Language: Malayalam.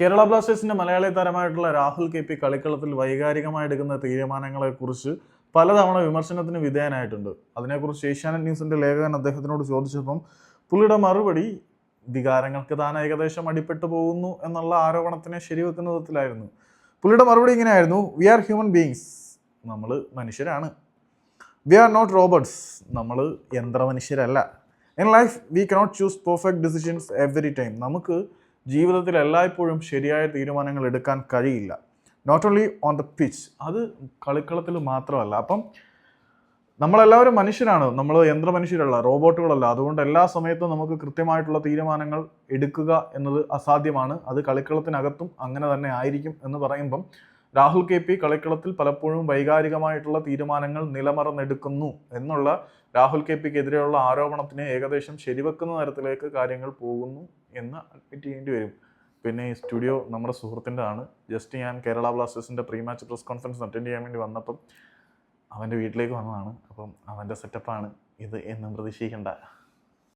കേരള ബ്ലാസ്റ്റേഴ്സിന്റെ മലയാളി താരമായിട്ടുള്ള രാഹുൽ കെ പി കളിക്കളത്തിൽ വൈകാരികമായി എടുക്കുന്ന തീരുമാനങ്ങളെ കുറിച്ച് പലതവണ വിമർശനത്തിന് വിധേയനായിട്ടുണ്ട്. അതിനെക്കുറിച്ച് ഏഷ്യാനെറ്റ് ന്യൂസിന്റെ ലേഖകൻ അദ്ദേഹത്തിനോട് ചോദിച്ചപ്പം പുള്ളിയുടെ മറുപടി വികാരങ്ങൾക്ക് താൻ ഏകദേശം അടിപ്പെട്ടു പോകുന്നു എന്നുള്ള ആരോപണത്തിനെ ശരിവെക്കുന്ന വിധത്തിലായിരുന്നു പുള്ളിയുടെ മറുപടി ഇങ്ങനെയായിരുന്നു വി ആർ ഹ്യൂമൻ ബീങ്സ് നമ്മൾ മനുഷ്യരാണ്. വി ആർ നോട്ട് റോബോട്ട്സ് നമ്മൾ യന്ത്രമനുഷ്യരല്ല. In life we cannot choose perfect decisions every time നമുക്ക് ജീവിതത്തിൽ എല്ലായ്പ്പോഴും ശരിയായ തീരുമാനങ്ങൾ എടുക്കാൻ കഴിയില്ല. Not only on the pitch അത് കളിക്കളത്തിൽ മാത്രമല്ല. അപ്പം നമ്മളെല്ലാവരും മനുഷ്യരാണ്. നമ്മൾ യന്ത്രമനുഷ്യരല്ല റോബോട്ടുകളല്ല. അതുകൊണ്ട് എല്ലാ സമയത്തും നമുക്ക് കൃത്യമായിട്ടുള്ള തീരുമാനങ്ങൾ എടുക്കുക എന്നത് അസാധ്യമാണ്. അത് കളിക്കളത്തിനകത്തും അങ്ങനെ തന്നെ ആയിരിക്കും എന്ന് പറയുമ്പം രാഹുൽ കെ പി കളിക്കളത്തിൽ പലപ്പോഴും വൈകാരികമായിട്ടുള്ള തീരുമാനങ്ങൾ നിലമറന്നെടുക്കുന്നു എന്നുള്ള രാഹുൽ കെ പിക്ക് എതിരെയുള്ള ആരോപണത്തിനെ ഏകദേശം ശരിവെക്കുന്ന തരത്തിലേക്ക് കാര്യങ്ങൾ പോകുന്നു എന്ന് അഡ്മിറ്റ് ചെയ്യേണ്ടി വരും. പിന്നെ ഈ സ്റ്റുഡിയോ നമ്മുടെ സുഹൃത്തിന്റെ ആണ് ജസ്റ്റ് ഞാൻ കേരള ബ്ലാസ്റ്റേഴ്സിന്റെ pre match press conference attend ചെയ്യാൻ വേണ്ടി വന്നപ്പം അവന്റെ വീട്ടിലേക്ക് വന്നതാണ്. അപ്പം അവന്റെ സെറ്റപ്പാണ് ഇത് എന്നും പ്രതീക്ഷിക്കേണ്ട.